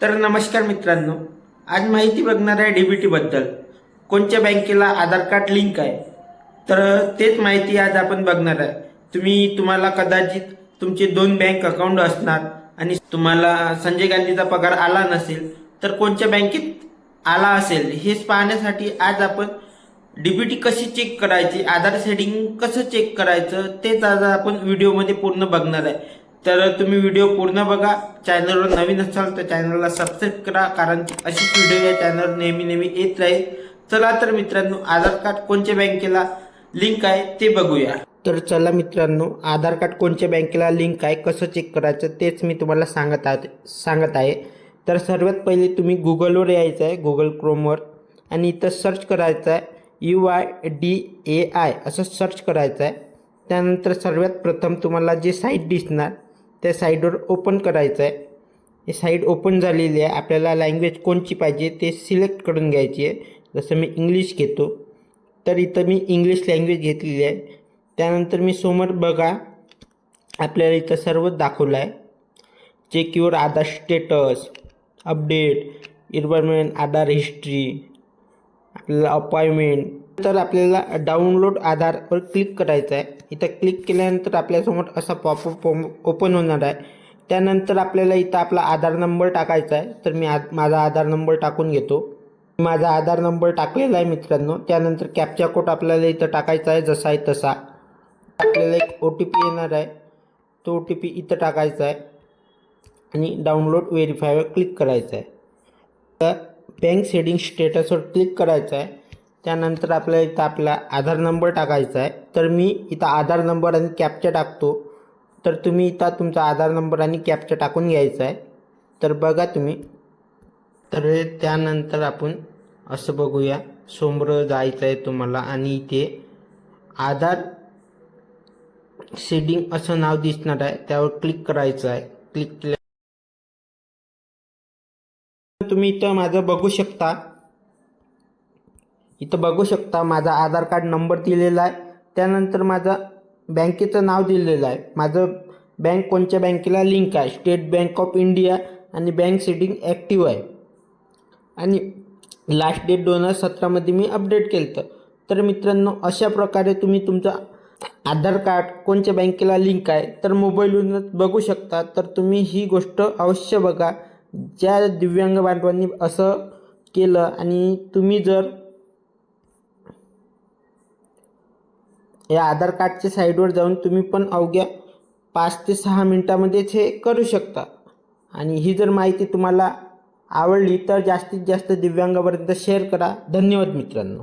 तर नमस्कार मित्रांनो आज माहिती बघणार आहे डीबीटीबद्दल कोणत्या बँकेला आधार कार्ड लिंक आहे? तर तेच माहिती आज आपण बघणार आहे. तुम्ही तुम्हाला कदाचित तुमचे दोन बँक अकाउंट असणार आणि तुम्हाला संजय गांधीचा पगार आला नसेल तर कोणत्या बँकेत आला असेल हेच पाहण्यासाठी आज आपण डीबीटी कशी चेक करायची आधार सेटिंग कसं चेक करायचं तेच आज आपण व्हिडिओमध्ये पूर्ण बघणार आहे. तर तुम्ही व्हिडिओ पूर्ण बघा. चॅनलवर नवीन असाल तर चॅनलला सबस्क्राईब करा. कारण की अशीच व्हिडिओ या चॅनलवर नेहमी नेहमी येत राहील. चला तर मित्रांनो आधार कार्ड कोणत्या बँकेला लिंक आहे ते बघूया. तर चला मित्रांनो आधार कार्ड कोणत्या बँकेला लिंक आहे कसं चेक करायचं तेच मी तुम्हाला सांगत आहे सांगत आहे. तर सर्वात पहिले तुम्ही गुगलवर यायचं आहे गुगल क्रोमवर आणि इथं सर्च करायचं आहे U I D A I असं सर्च करायचं आहे. त्यानंतर सर्वात प्रथम तुम्हाला जे साईट दिसणार त्या साईडवर ओपन करायचं आहे ही साईड ओपन झालेली आहे. आपल्याला लँग्वेज कोणची पाहिजे ते सिलेक्ट करून घ्यायची आहे. जसं मी इंग्लिश घेतो तर इथं मी इंग्लिश लँग्वेज घेतलेली आहे. त्यानंतर मी समोर बघा आपल्याला इथं सर्व दाखवलं आहे. Check your Aadhaar status update environment Aadhaar history आपल्याला अपॉइंटमेंट तर आपल्याला डाउनलोड आधारवर क्लिक करायचं आहे. इथं क्लिक केल्यानंतर आपल्यासमोर असा पॉपअप ओपन होणार आहे. त्यानंतर आपल्याला इथं आपला आधार नंबर टाकायचा आहे. तर मी आ माझा आधार नंबर टाकून घेतो. माझा आधार नंबर टाकलेला आहे मित्रांनो. त्यानंतर कॅपचा कोड आपल्याला इथं टाकायचा आहे. जसा आहे तसा. आपल्याला एक ओ टी पी येणार आहे. तो ओ टी पी इथं टाकायचा आहे. आणि डाउनलोड व्हेरीफायवर क्लिक करायचं आहे. तर बँक सेडिंग स्टेटसवर क्लिक करायचं आहे. त्यानंतर आपल्याला इथं आपला आधार नंबर टाकायचा आहे. तर मी इथं आधार नंबर आणि कॅपचा टाकतो. तर तुम्ही इथं तुमचा आधार नंबर आणि कॅपचा टाकून घ्यायचा आहे. तर बघा तुम्ही. तर त्यानंतर आपण असं बघूया. समोर जायचं आहे तुम्हाला आणि इथे आधार शेडिंग असं नाव दिसणार आहे. त्यावर क्लिक करायचं आहे. क्लिक केल्या तुम्ही इथं माझं बघू शकता. इथं बघू शकता माझा आधार कार्ड नंबर दिलेला आहे. त्यानंतर माझा बँकेचं नाव दिलेलं आहे. माझं बँक कोणत्या बँकेला लिंक आहे? स्टेट बँक ऑफ इंडिया आणि बँक सेटिंग ॲक्टिव्ह आहे. आणि लास्ट डेट दोन हजार सतरामध्ये मी अपडेट केलं होतं तर मित्रांनो अशा प्रकारे तुम्ही तुमचा आधार कार्ड कोणत्या बँकेला लिंक आहे? तर मोबाईलवरूनच बघू शकता. तर तुम्ही ही गोष्ट अवश्य बघा. ज्या दिव्यांग बांधवांनी असं केलं आणि तुम्ही जर या आधार कार्डच्या साईडवर जाऊन तुम्ही पण अवघ्या पाच ते सहा मिनटामध्येच हे करू शकता. आणि ही जर माहिती तुम्हाला आवडली तर जास्तीत जास्त दिव्यांगापर्यंत शेअर करा. धन्यवाद मित्रांनो.